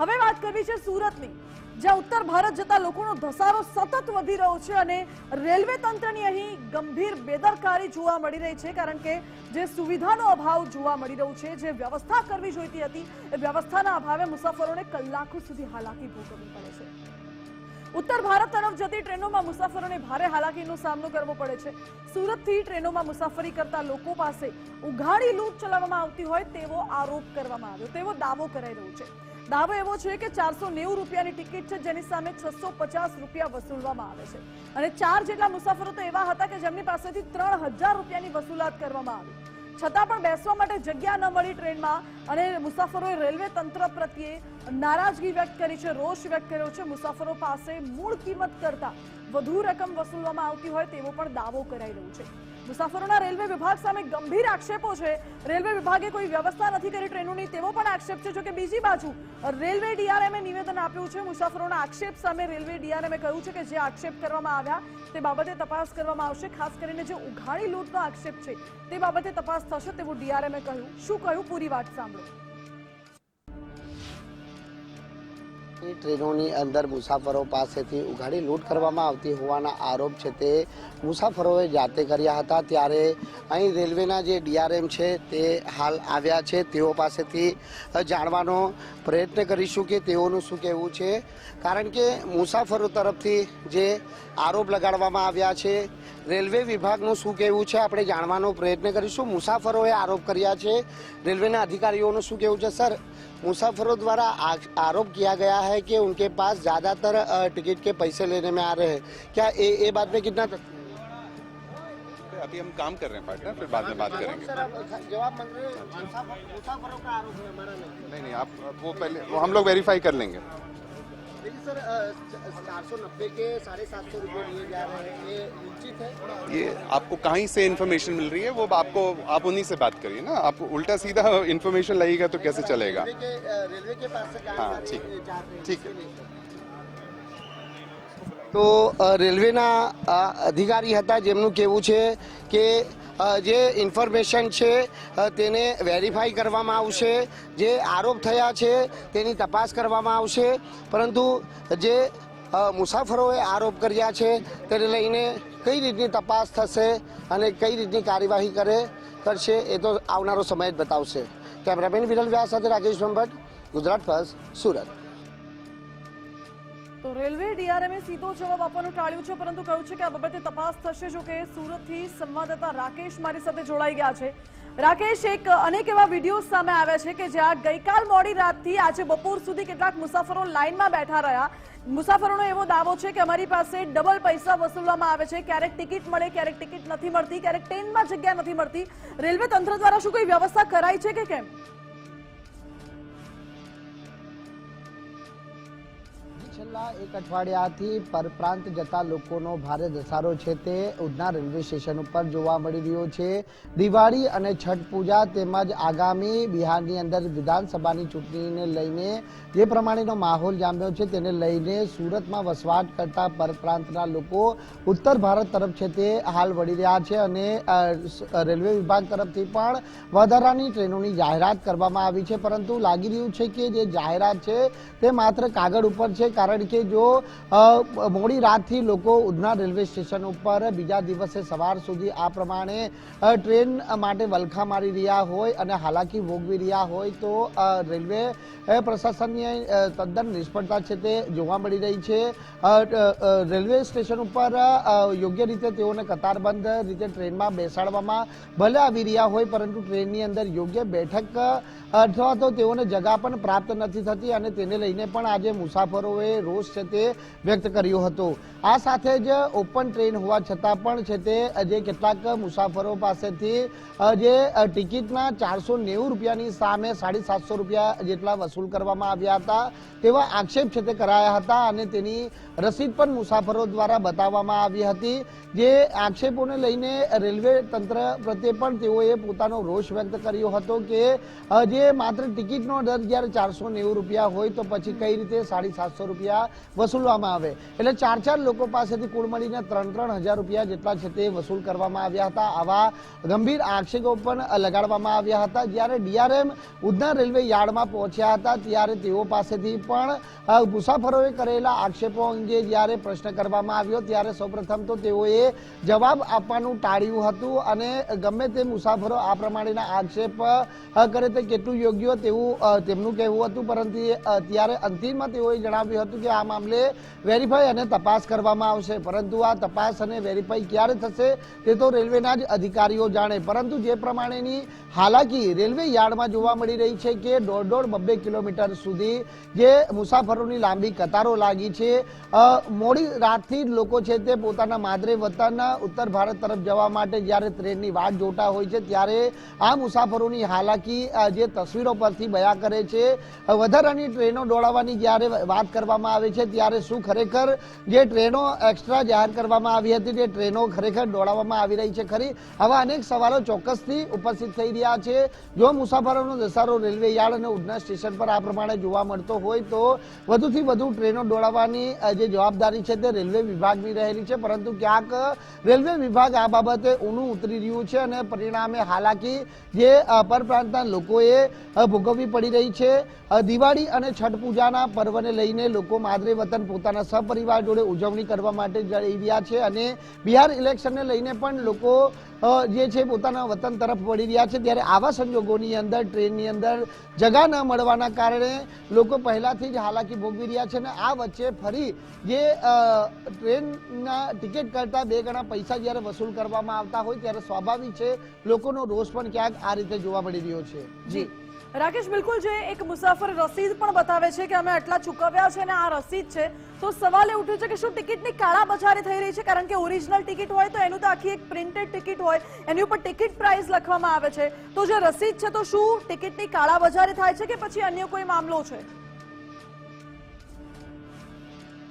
હવે વાત કરવી છે સુરતની, જ્યાં ઉત્તર ભારત જતા લોકોનો ધસારો સતત વધી રહ્યો છે અને રેલવે તંત્રની અહીં ગંભીર બેદરકારી જોવા મળી રહી છે, કારણ કે જે સુવિધાનો અભાવ જોવા મળી રહ્યો છે, જે વ્યવસ્થા કરવી જોઈતી હતી, એ વ્યવસ્થાના અભાવે મુસાફરોને કલાકો સુધી હાલાકી ભોગવવી પડે છે. ઉત્તર ભારત તરફ જતી ટ્રેનોમાં મુસાફરોને ભારે હાલાકીનો સામનો કરવો પડે છે. સુરતથી ટ્રેનોમાં મુસાફરી કરતા લોકો પાસે ઉઘાડી લૂંટ ચલાવવામાં આવતી હોય તેવો આરોપ કરવામાં આવ્યો, તેવો દાવો કરાઈ રહ્યો છે. દાવો એવો છે કે ચારસો નેવું રૂપિયાની ટિકિટ છે, જેની સામે છસો પચાસ રૂપિયા વસૂલવામાં આવે છે. અને ચાર જેટલા મુસાફરો તો એવા હતા કે જેમની પાસેથી ત્રણ હજાર રૂપિયાની વસૂલાત કરવામાં આવી. છતાં પણ બેસવા માટે જગ્યા ન મળી ટ્રેનમાં અને મુસાફરોએ રેલવે તંત્ર પ્રત્યે નારાજગી વ્યક્ત કરી છે, રોષ વ્યક્ત કર્યો છે. મુસાફરો પાસે મૂળ કિંમત કરતા વધુ રકમ વસૂલવામાં આવતી હોય તેવો પણ દાવો કરાઈ રહ્યો છે. મુસાફરોના રેલવે વિભાગ સામે ગંભીર આક્ષેપો છે. રેલવે વિભાગે કોઈ વ્યવસ્થા નથી કરી ટ્રેનોની, તેવો પણ આક્ષેપ છે. જોકે બીજી બાજુ રેલવે ડીઆરએમએ નિવેદન આપ્યું છે. મુસાફરોના આક્ષેપ સામે રેલવે ડીઆરએમએ કહ્યું છે કે જે આક્ષેપ કરવામાં આવ્યા, તે બાબતે તપાસ કરવામાં આવશે. ખાસ કરીને જે ઉઘાડી લૂંટનો આક્ષેપ છે, તે બાબતે તપાસ થશે તેવું ડીઆરએમએ કહ્યું. શું કહ્યું? પૂરી વાત સાંભળો. એ ટ્રેનોની અંદર મુસાફરો પાસેથી ઉઘાડી લૂંટ કરવામાં આવતી હોવાના આરોપ છે તે મુસાફરોએ જાતે કર્યા હતા. ત્યારે અહીં રેલવેના જે ડીઆરએમ છે તે હાલ આવ્યા છે. તેઓ પાસેથી જાણવાનો પ્રયત્ન કરીશું કે તેઓનું શું કહેવું છે. કારણ કે મુસાફરો તરફથી જે આરોપ લગાડવામાં આવ્યા છે, રેલવે વિભાગનું શું કહેવું છે આપણે જાણવાનો પ્રયત્ન કરીશું. મુસાફરોએ આરોપ કર્યા છે. રેલવેના અધિકારીઓનું શું કહેવું છે? સર, મુસાફરો દ્વારા આરોપ ક્યાં ગયા है कि उनके पास ज़्यादातर टिकट के पैसे लेने में आ रहे हैं। क्या ये ये बात में कितना तक अभी हम काम कर रहे हैं पार्टनर फिर बाद में बात करेंगे। जवाब मांग रहे मुसाफरों का आरोप है हमारा नहीं। नहीं आप वो पहले वो हम लोग वेरीफाई कर लेंगे। सर चार सौ नब्बे के साढ़े सात सौ रुपये लिए जा रहे हैं। ये उचित है? ये आपको कहीं से इन्फॉर्मेशन मिल रही है? वो आपको आप उन्हीं से बात करिए ना। आप उल्टा सीधा इन्फॉर्मेशन लगेगा तो कैसे चलेगा? रेलवे के रेलवे के पास से हाँ, ठीक। ठीक है। તો રેલવેના અધિકારી હતા જેમનું કહેવું છે કે જે ઇન્ફોર્મેશન છે તેને વેરીફાઈ કરવામાં આવશે, જે આરોપ થયા છે તેની તપાસ કરવામાં આવશે. પરંતુ જે મુસાફરોએ આરોપ કર્યા છે તેને લઈને કઈ રીતની તપાસ થશે અને કઈ રીતની કાર્યવાહી કરે, કરશે એ તો આવનારો સમય જ બતાવશે. કેમેરામેન વિરલ વ્યાસ સાથે રાકેશ ભંભટ, ગુજરાત ફર્સ્ટ સુરત. તો રેલવે ડીઆરએમે સીધો જવાબ આપવાનું ટાળ્યું છે, પરંતુ કહ્યું છે કે આ બાબતે તપાસ થશે, જો કે સુરતથી સંવાદદાતા રાકેશ મારી સાથે જોડાઈ ગયા છે. રાકેશ, એક અનેક એવા વીડિયો સામે આવ્યા છે કે જ્યાં ગઈકાલ મોડી રાતથી આજે બપોર સુધી કેટલાક મુસાફરો લાઇનમાં બેઠા રહ્યા. મુસાફરોનો એવો દાવો છે કે અમારી પાસે ડબલ પૈસા વસૂલવામાં આવે છે. ક્યારેક ટિકિટ મળે, ક્યારેક ટિકિટ નથી મળતી, ક્યારેક ટ્રેનમાં જગ્યા નથી મળતી. રેલવે તંત્ર દ્વારા શું કોઈ વ્યવસ્થા કરાઈ છે કે કેમ? છેલ્લા એક અઠવાડિયાથી પરપ્રાંત જતા લોકોનો ભારે ધસારો છે તે ઉધના રેલવે સ્ટેશન ઉપર જોવા મળી રહ્યો છે. દિવાળી અને છઠ પૂજા તેમજ આગામી બિહારની અંદર વિધાનસભાની ચૂંટણીને લઈને જે પ્રમાણેનો માહોલ જામ્યો છે તેને લઈને સુરતમાં વસવાટ કરતા પરપ્રાંતના લોકો ઉત્તર ભારત તરફ છે તે હાલ વળી રહ્યા છે અને રેલવે વિભાગ તરફથી પણ વધારાની ટ્રેનોની જાહેરાત કરવામાં આવી છે. પરંતુ લાગી રહ્યું છે કે જે જાહેરાત છે તે માત્ર કાગળ ઉપર છે. કારણ કે જો મોડી રાતથી લોકો ઉધના રેલવે સ્ટેશન ઉપર બીજા દિવસે સવાર સુધી આ પ્રમાણે ટ્રેન માટે વલખા મારી રહ્યા હોય અને હાલાકી ભોગવી રહ્યા હોય તો રેલવે પ્રશાસનની તદ્દન નિષ્ફળતા છે તે જોવા મળી રહી છે. રેલવે સ્ટેશન ઉપર યોગ્ય રીતે તેઓને કતારબંધ રીતે ટ્રેનમાં બેસાડવામાં ભલે આવી રહ્યા હોય, પરંતુ ટ્રેનની અંદર યોગ્ય બેઠક અથવા તો તેઓને જગા પણ પ્રાપ્ત નથી થતી અને તેને લઈને પણ આજે મુસાફરોએ રોષ છે તે વ્યક્ત કર્યો હતો. આ સાથે જ ઓપન ટ્રેન હોવા છતાં પણ છે તે જે કેટલાક મુસાફરો પાસેથી જે ટિકિટના ચારસો નેવું રૂપિયાની સામે સાડી સાતસો રૂપિયા જેટલા વસૂલ કરવામાં આવ્યા હતા. તેવા આક્ષેપ છે તે કરાયા હતા અને તેની રસીદ પણ મુસાફરો દ્વારા બતાવવામાં આવી હતી. જે આક્ષેપોને લઈને રેલવે તંત્ર પ્રત્યે પણ તેઓએ પોતાનો રોષ વ્યક્ત કર્યો હતો કે જે માત્ર ટિકિટનો દર જ્યારે ચારસો નેવું રૂપિયા હોય તો પછી કઈ રીતે સાડી સાતસો રૂપિયા રૂપિયા વસૂલવામાં આવે. એટલે ચાર ચાર લોકો પાસેથી કુલ મળીને ત્રણ ત્રણ હજાર રૂપિયા જેટલા છે તે વસૂલ કરવામાં આવ્યા હતા. આવા ગંભીર આક્ષેપો પણ લગાડવામાં આવ્યા હતા. જ્યારે ડીઆરએમ ઉધના રેલવે યાર્ડમાં પહોંચ્યા હતા, ત્યારે તેઓ પાસેથી પણ મુસાફરોએ કરેલા આક્ષેપો અંગે જ્યારે પ્રશ્ન કરવામાં આવ્યો, ત્યારે સૌપ્રથમ તો તેઓએ જવાબ આપવાનું ટાળ્યું હતું અને ગમે તે મુસાફરો આ પ્રમાણેના આક્ષેપ કરે તે કેટલું યોગ્ય તેવું તેમનું કહેવું હતું. પરંતુ ત્યારે અંતિમમાં તેઓએ જણાવ્યું હતું કે આ મામલે વેરીફાઈ અને તપાસ કરવામાં આવશે. પરંતુ આ તપાસ અને વેરીફાઈ ક્યારે થશે તે તો રેલવેના જ અધિકારીઓ જાણે. પરંતુ જે પ્રમાણેની હાલાકી રેલવે યાર્ડમાં જોવા મળી રહી છે કે દોઢ દોઢ બબ્બે કિલોમીટર સુધી જે મુસાફરોની લાંબી કતારો લાગી છે મોડી રાતથી જ લોકો છે તે પોતાના માદરે વતન ઉત્તર ભારત તરફ જવા માટે જ્યારે ટ્રેનની વાટ જોતા હોય છે ત્યારે આ મુસાફરોની હાલાકી જે તસવીરો પરથી બયા કરે છે વધારાની ટ્રેનો દોડાવવાની જ્યારે વાત કરવામાં આવે છે ત્યારે શું ખરેખર જે ટ્રેનો એક્સ્ટ્રા જાહેર કરવામાં આવી હતી, તે ટ્રેનો ખરેખર દોડાવવામાં આવી રહી છે ખરી? આવા અનેક સવાલો ચોક્કસથી ઉપસ્થિત થઈ રહ્યા છે. જો મુસાફરોનો ધસારો રેલવે યાર્ડ અને ઉધના સ્ટેશન પર આ પ્રમાણે જોવા મળતો હોય તો વધુથી વધુ ટ્રેનો દોડાવવાની જે જવાબદારી છે તે રેલવે વિભાગની રહેલી છે. પરંતુ ક્યાંક રેલવે વિભાગ આ બાબતે ઊનું ઉતરી રહ્યું છે અને પરિણામે હાલાકી જે પરપ્રાંતના લોકોએ ભોગવવી પડી રહી છે. દિવાળી અને છઠ પૂજાના પર્વને લઈને લોકો માદરે વતન પોતાના સપરિવાર જોડે ઉજવણી કરવા માટે જઈ રહ્યા છે અને બિહાર ઇલેક્શનને લઈને પણ લોકો જે છે પોતાના વતન તરફ વળી રહ્યા છે. ત્યારે આવા સંજોગોની અંદર ટ્રેનની અંદર જગા ન મળવાના કારણે લોકો પહેલાથી જ હાલાકી ભોગવી રહ્યા છે અને આ વચ્ચે ફરી જે ટ્રેનના ટિકિટ કરતા બે ગણા પૈસા જ્યારે વસૂલ કરવામાં આવતા હોય ત્યારે સ્વાભાવિક છે લોકોનો રોષ પણ ક્યાંક આ રીતે જોવા મળી રહ્યો છે. જી. રાકેશ, બિલકુલ જે એક મુસાફર રસીદ પણ બતાવે છે કે અમે આટલા ચૂકવ્યા છે અને આ રસીદ છે. તો સવાલ એ ઉઠ્યો છે કે શું ટિકિટની કાળા બજારી થઈ રહી છે? કારણ કે ઓરિજિનલ ટિકિટ હોય તો એનું તો આખી એક પ્રિન્ટેડ ટિકિટ હોય, એની ઉપર ટિકિટ પ્રાઇસ લખવામાં આવે છે. તો જે રસીદ છે, તો શું ટિકિટની કાળા બજારી થાય છે કે પછી અન્ય કોઈ મામલો છે?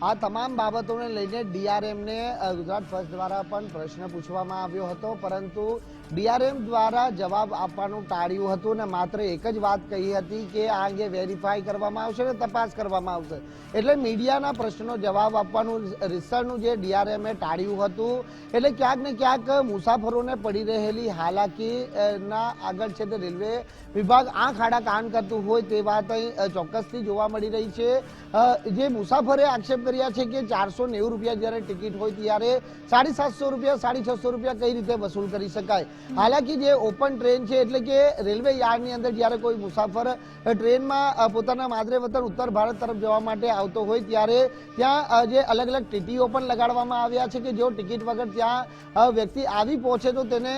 આ તમામ બાબતોને લઈને ડીઆરએમને ગુજરાત ફર્સ્ટ દ્વારા પણ પ્રશ્ન પૂછવામાં આવ્યો હતો. પરંતુ ડીઆરએમ દ્વારા જવાબ આપવાનું ટાળ્યું હતું અને માત્ર એક જ વાત કહી હતી કે આ અંગે વેરીફાઈ કરવામાં આવશે અને તપાસ કરવામાં આવશે. એટલે મીડિયાના પ્રશ્નો જવાબ આપવાનું રિસર્ચનું જે ડીઆરએમે ટાળ્યું હતું, એટલે ક્યાંક ને ક્યાંક મુસાફરોને પડી રહેલી હાલાકીના આગળ છે તે રેલવે વિભાગ આંખ આડા કાન કરતું હોય તે વાત અહીં ચોક્કસથી જોવા મળી રહી છે. જે મુસાફરે આક્ષેપ કર્યા છે કે ચારસો નેવું રૂપિયા જ્યારે ટિકિટ હોય ત્યારે સાડી સાતસો રૂપિયા, સાડી છસો રૂપિયા કઈ રીતે વસૂલ કરી શકાય? હાલાકી જે ઓપન ટ્રેન છે, એટલે કે રેલવે યાર્ડની અંદર જ્યારે કોઈ મુસાફર ટ્રેનમાં પોતાના માદરે વતન ઉત્તર ભારત તરફ જવા માટે આવતો હોય, ત્યારે ત્યાં જે અલગ અલગ ટીટીઓ પણ લગાડવામાં આવ્યા છે કે જો ટિકિટ વગર ત્યાં વ્યક્તિ આવી પહોંચે તો તેને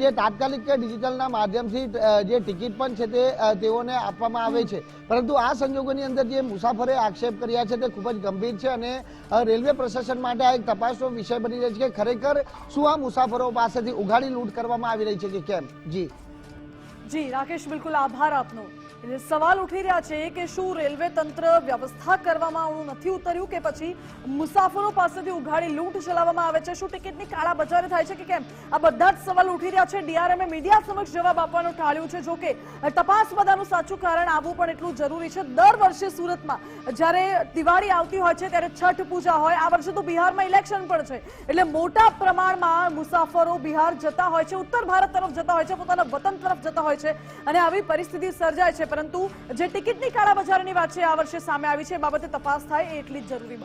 જે તાત્કાલિક કે ડિજિટલના માધ્યમથી જે ટિકિટ પણ છે તે તેઓને આપવામાં આવે છે. પરંતુ આ સંજોગોની અંદર જે મુસાફરે આક્ષેપ કર્યા છે તે ખૂબ જ ગંભીર છે અને રેલવે પ્રશાસન માટે આ એક તપાસનો વિષય બની રહ્યો છે કે ખરેખર શું આ મુસાફરો પાસેથી ઉઘાડી લૂંટ કરવામાં આવી રહી છે કે કેમ? જી. જી, રાકેશ, બિલકુલ આભાર આપનો. સવાલ ઉઠી રહ્યા છે કે શું રેલવે તંત્ર વ્યવસ્થા કરવામાં આવું નથી ઉતર્યું કે પછી મુસાફરો પાસેથી ઉઘાડી લૂંટ ચલાવવામાં આવે છે? શું ટિકિટની કાળા બજારે થાય છે કે કેમ? આ બધા જ સવાલ ઉઠી રહ્યા છે. ડીઆરએમએ મીડિયા સમક્ષ જવાબ આપવાનું ટાળ્યું છે. જોકે તપાસ બધાનું સાચું કારણ આવવું પણ એટલું જરૂરી છે. દર વર્ષે સુરતમાં, જ્યારે દિવાળી આવતી હોય છે, ત્યારે છઠ પૂજા હોય. આ વર્ષે તો બિહારમાં ઇલેક્શન પણ છે. એટલે મોટા પ્રમાણમાં મુસાફરો બિહાર જતા હોય છે. ઉત્તર ભારત તરફ જતા હોય છે. પોતાના વતન તરફ જતા હોય છે. અને આવી પરિસ્થિતિ સર્જાય છે. પરંતુ જે ટિકિટની કાળા બજારની વાત છે, આ વર્ષે સામે આવી છે. બાબતે તપાસ થાય એટલી જ જરૂરી